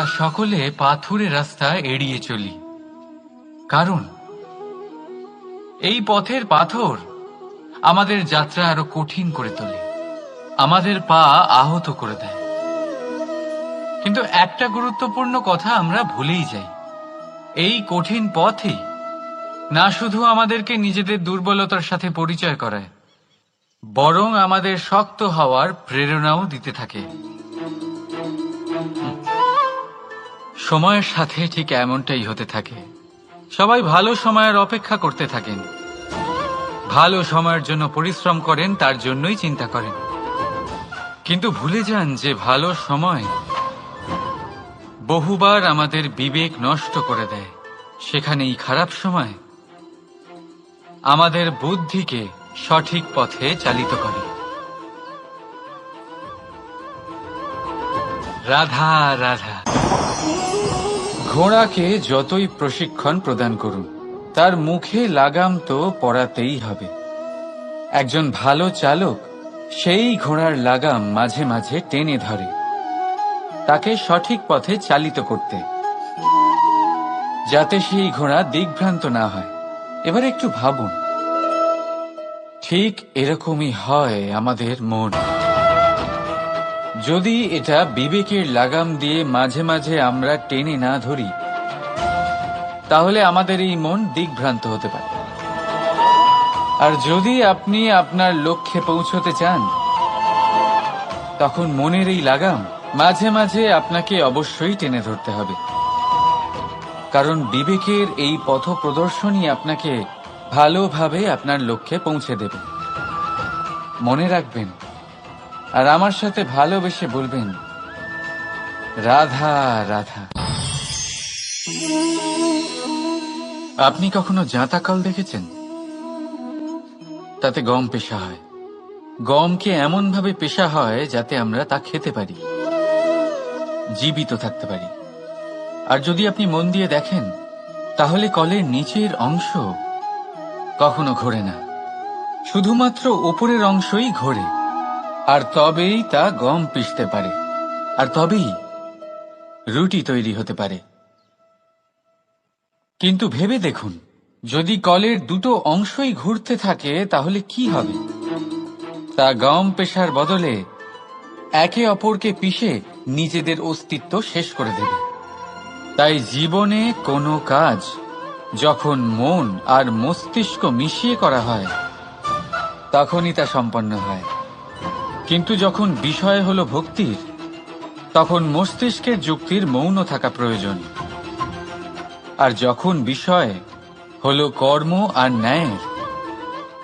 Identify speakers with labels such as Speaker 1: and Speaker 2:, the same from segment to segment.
Speaker 1: আমরা সকলে পাথুরে রাস্তা এড়িয়ে চলি। কারণ, এই পথের পাথর আমাদের যাত্রা আরও কঠিন করে তোলে। আমাদের পা আহত করে দেয়। কিন্তু একটা গুরুত্বপূর্ণ কথা আমরা ভুলেই যাই। এই কঠিন পথই না শুধু আমাদেরকে নিজেদের দুর্বলতার সাথে পরিচয় করায়, বরং আমাদের শক্ত হওয়ার প্রেরণাও দিতে থাকে। সময়ের সাথে ঠিক এমনটাই হতে থাকে। সবাই ভালো সময়ের অপেক্ষা করতে থাকেন। ভালো সময়ের জন্য পরিশ্রম করেন, তার জন্যই চিন্তা করেন। কিন্তু ভুলে যান যে ভালো সময় বহুবার আমাদের বিবেক নষ্ট করে দেয়। সেখানেই খারাপ সময় আমাদের বুদ্ধিকে সঠিক পথে চালিত করে। রাধা রাধা। ঘোড়াকে যতই প্রশিক্ষণ প্রদান করুন, তার মুখে লাগাম তো পড়াতেই হবে। একজন ভালো চালক সেই ঘোড়ার লাগাম মাঝে মাঝে টেনে ধরে, তাকে সঠিক পথে চালিত করতে, যাতে সেই ঘোড়া দিগ্ভ্রান্ত না হয়। এবার একটু ভাবুন। ঠিক এরকমই হয় আমাদের মন। যদি এটা বিবেকের লাগাম দিয়ে মাঝে মাঝে আমরা টেনে না ধরি, তাহলে আমাদের এই মন দিগ্ভ্রান্ত হতে পারে। আর যদি আপনি আপনার লক্ষ্যে পৌঁছতে চান, তখন মনের এই লাগাম মাঝে মাঝে আপনাকে অবশ্যই টেনে ধরতে হবে। কারণ বিবেকের এই পথ প্রদর্শনই আপনাকে ভালোভাবে আপনার লক্ষ্যে পৌঁছে দেবে। মনে রাখবেন আর আমার সাথে ভালোবেসে বলবেন, রাধা রাধা। আপনি কখনো জাঁতাকল দেখেছেন? তাতে গম পেশা হয়। গমকে এমন ভাবে পেশা হয় যাতে আমরা তা খেতে পারি। জীবিত থাকতে পারি। আর যদি আপনি মন দিয়ে দেখেন, তাহলে কলের নিচের অংশ কখনো ঘোরে না। শুধুমাত্র ওপরের অংশই ঘোরে। আর তবেই তা গম পিষতে পারে। আর তবেই রুটি তৈরি হতে পারে। কিন্তু ভেবে দেখুন, যদি কলের দুটো অংশই ঘুরতে থাকে, তাহলে কি হবে? তা গম পেশার বদলে একে অপরকে পিষে নিজেদের অস্তিত্ব শেষ করে দেবে। তাই জীবনে কোনো কাজ যখন মন আর মস্তিষ্ক মিশিয়ে করা হয়, তখনই তা সম্পন্ন হয়। কিন্তু যখন বিষয় হল ভক্তির, তখন মস্তিষ্কের যুক্তির মৌন থাকা প্রয়োজন। আর যখন বিষয় হল কর্ম আর ন্যায়ের,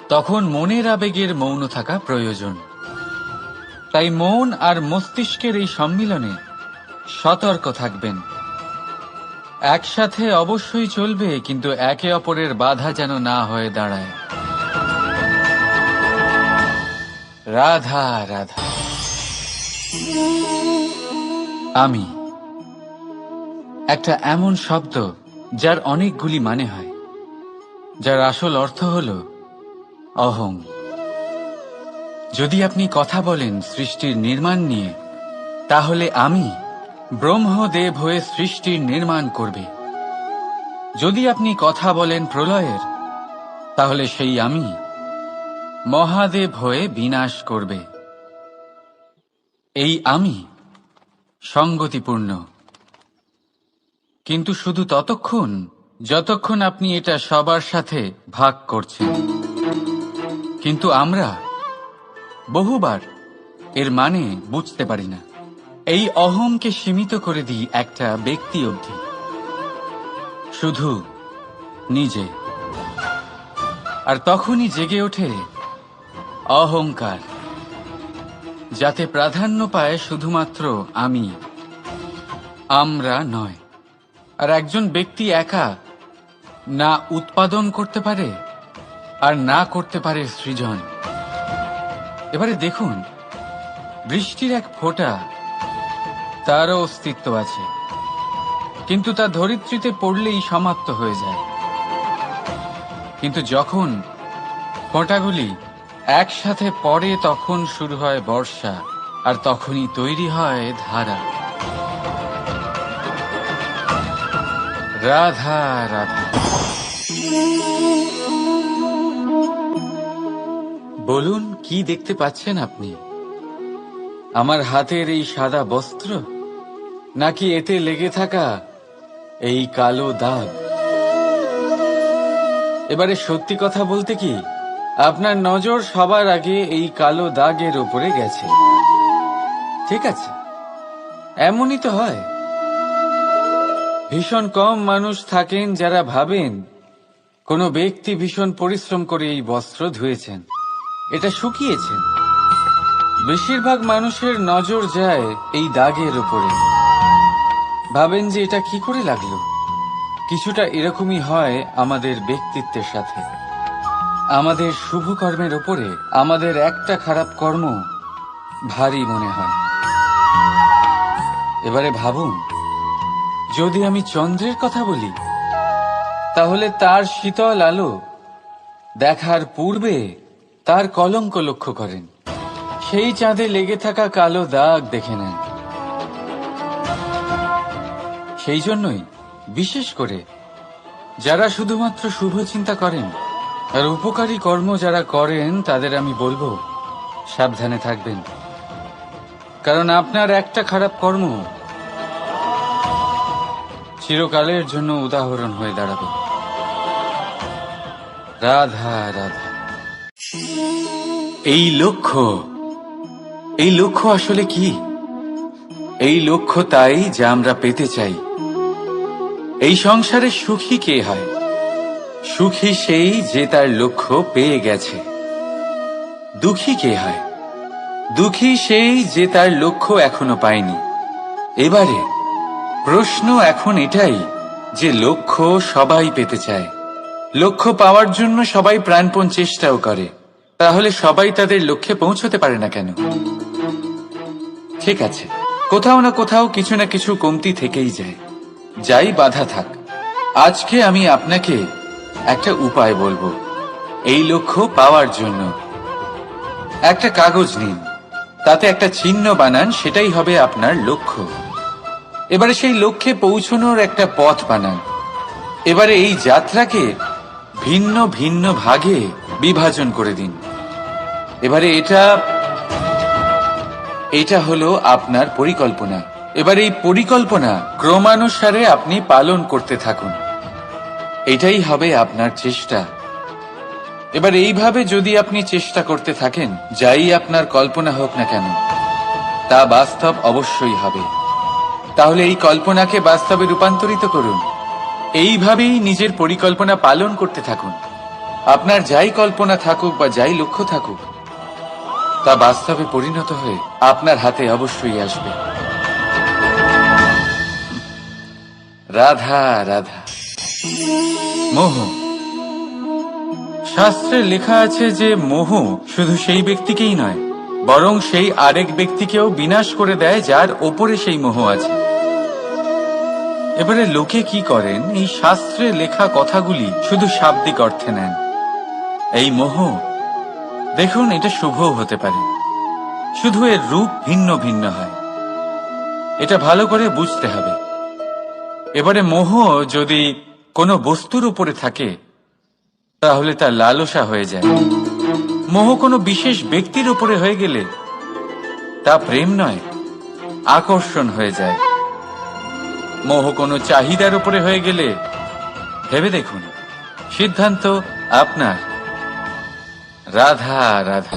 Speaker 1: তখন মনের আবেগের মৌন থাকা প্রয়োজন। তাই মন আর মস্তিষ্কের এই সম্মিলনে সতর্ক থাকবেন। একসাথে অবশ্যই চলবে, কিন্তু একে অপরের বাধা যেন না হয়ে দাঁড়ায়। রাধা রাধা। আমি একটা এমন শব্দ যার অনেকগুলি মানে হয়, যার আসল অর্থ হল অহং। যদি আপনি কথা বলেন সৃষ্টির নির্মাণ নিয়ে, তাহলে আমি ব্রহ্মদেব হয়ে সৃষ্টির নির্মাণ করবে। যদি আপনি কথা বলেন প্রলয়ের, তাহলে সেই আমি মহাদেব হয়ে বিনাশ করবে। এই আমি সঙ্গতিপূর্ণ। কিন্তু শুধু ততক্ষণ, যতক্ষণ আপনি এটা সবার সাথে ভাগ করছেন। কিন্তু আমরা বহুবার এর মানে বুঝতে পারি না। এই অহংকে সীমিত করে দিই একটা ব্যক্তি অবধি। শুধু নিজে। আর তখনই জেগে ওঠে অহংকার, যাতে প্রাধান্য পায় শুধুমাত্র আমি। আমরা নয়। আর একজন ব্যক্তি একা না উৎপাদন করতে পারে আর না করতে পারে সৃজন। এবারে দেখুন, বৃষ্টির এক ফোঁটা তারও অস্তিত্ব আছে, কিন্তু তা ধরিত্রীতে পড়লেই সমাপ্ত হয়ে যায়। কিন্তু যখন ফোঁটাগুলি একসাথে পরে তখন শুরু হয় বর্ষা, আর তখনই তৈরি হয় ধারা। রাধা রাধা। বলুন, কি দেখতে পাচ্ছেন আপনি? আমার হাতের এই সাদা বস্ত্র, নাকি এতে লেগে থাকা এই কালো দাগ? এবারে সত্যি কথা বলতে কি আপনার নজর সবার আগে এই কালো দাগের ওপরে গেছে। ঠিক আছে। এমনই তো হয়। ভীষণ কম মানুষ থাকেন যারা ভাবেন কোনো ব্যক্তি ভীষণ পরিশ্রম করে এই বস্ত্র ধুয়েছেন। এটা শুকিয়েছেন বেশিরভাগ মানুষের নজর যায় এই দাগের উপরে। ভাবেন যে এটা কি করে লাগল? কিছুটা এরকমই হয় আমাদের ব্যক্তিত্বের সাথে। আমাদের শুভ কর্মের ওপরে আমাদের একটা খারাপ কর্ম ভারী মনে হয়। এবারে ভাবুন, যদি আমি চন্দ্রের কথা বলি, তাহলে তার শীতল আলো দেখার পূর্বে তার কলঙ্ক লক্ষ্য করেন। সেই চাঁদে লেগে থাকা কালো দাগ দেখে নেন। সেই জন্যই, বিশেষ করে, যারা শুধুমাত্র শুভ চিন্তা করেন আর উপকারী কর্ম যারা করেন, তাদের আমি বলব, সাবধানে থাকবেন। কারণ আপনার একটা খারাপ কর্ম চিরকালের জন্য উদাহরণ হয়ে দাঁড়াবে। রাধা রাধা। এই লক্ষ্য এই লক্ষ্য আসলে কি? এই লক্ষ্য তাই যা আমরা পেতে চাই। এই সংসারে সুখী কে হয়? সুখী সেই যে তার লক্ষ্য পেয়ে গেছে। দুঃখী কে হয়? দুঃখী সেই যে তার লক্ষ্য এখনও পায়নি। এবারে প্রশ্ন এখন এটাই যে লক্ষ্য সবাই পেতে চায়। লক্ষ্য পাওয়ার জন্য সবাই প্রাণপণ চেষ্টাও করে। তাহলে সবাই তাদের লক্ষ্যে পৌঁছতে পারে না কেন? ঠিক আছে, কোথাও না কোথাও কিছু না কিছু কমতি থেকেই যায়। যাই বাধা থাক, আজকে আমি আপনাকে একটা উপায় বলব। এই লক্ষ্য পাওয়ার জন্য। একটা কাগজ নিন। তাতে একটা চিহ্ন বানান, সেটাই হবে আপনার লক্ষ্য। এবারে সেই লক্ষ্যে পৌঁছানোর একটা পথ বানান। এবারে এই যাত্রাকে ভিন্ন ভিন্ন ভাগে বিভাজন করে দিন। এবারে এটা এটা হলো আপনার পরিকল্পনা। এবার এই পরিকল্পনা ক্রমানুসারে আপনি পালন করতে থাকুন। এটাই হবে আপনার চেষ্টা। এবার এইভাবে যদি আপনি চেষ্টা করতে থাকেন, যাই আপনার কল্পনা হোক না কেন, তা বাস্তব অবশ্যই হবে। তাহলে এই কল্পনাকে বাস্তবে রূপান্তরিত করুন। এইভাবেই নিজের পরিকল্পনা পালন করতে থাকুন। আপনার যাই কল্পনা থাকুক বা যাই লক্ষ্য থাকুক, তা বাস্তবে পরিণত হয়ে আপনার হাতে অবশ্যই আসবে। রাধা রাধা। মোহ। শাস্ত্রে লেখা আছে যে মোহ শুধু সেই ব্যক্তিকেই নয়, বরং সেই আরেক ব্যক্তিকেও বিনাশ করে দেয় যার ওপরে সেই মোহ আছে। এবারে লোকে কি করেন? এই শাস্ত্রে লেখা কথাগুলি শুধু শাব্দিক অর্থে নেন। এই মোহ, দেখুন, এটা শুভও হতে পারে। শুধু এর রূপ ভিন্ন ভিন্ন হয়। এটা ভালো করে বুঝতে হবে। এবারে মোহ যদি কোনো বস্তুর উপরে থাকে, তাহলে তা লালসা হয়ে যায়। মোহ কোনো বিশেষ ব্যক্তির উপরে হয়ে গেলে তা প্রেম নয়, আকর্ষণ হয়ে যায়। মোহ কোনো চাহিদার উপরে হয়ে গেলে, ভেবে দেখুন, সিদ্ধান্ত আপনার। রাধা রাধা।